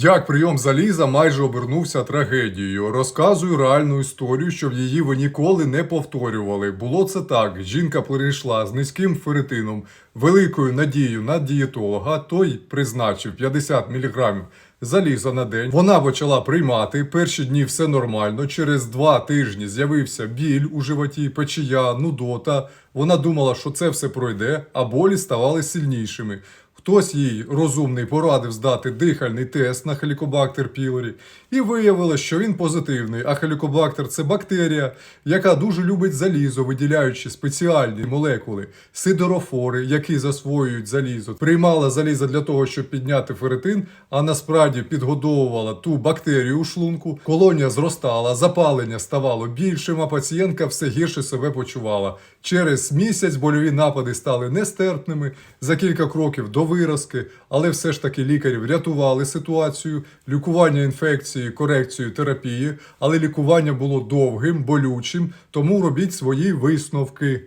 Як прийом заліза майже обернувся трагедією. Розказую реальну історію, щоб її ви ніколи не повторювали. Було це так: жінка перейшла з низьким ферритином, великою надією на дієтолога. Той призначив 50 мг заліза на день. Вона почала приймати. Перші дні все нормально. Через два тижні з'явився біль у животі, печія, нудота. Вона думала, що це все пройде, а болі ставали сильнішими. Хтось їй розумний порадив здати дихальний тест на хелікобактер пілорі, і виявилось, що він позитивний. А хелікобактер це бактерія, яка дуже любить залізо, виділяючи спеціальні молекули, сидорофори, які засвоюють залізо. Приймала залізо для того, щоб підняти ферритин, а насправді підгодовувала ту бактерію у шлунку. Колонія зростала, запалення ставало більшим, а пацієнтка все гірше себе почувала. Через місяць больові напади стали нестерпними за кілька кроків до виразки, але все ж таки лікарі врятували ситуацію, лікування інфекції, корекцію терапії, але лікування було довгим, болючим, тому робіть свої висновки.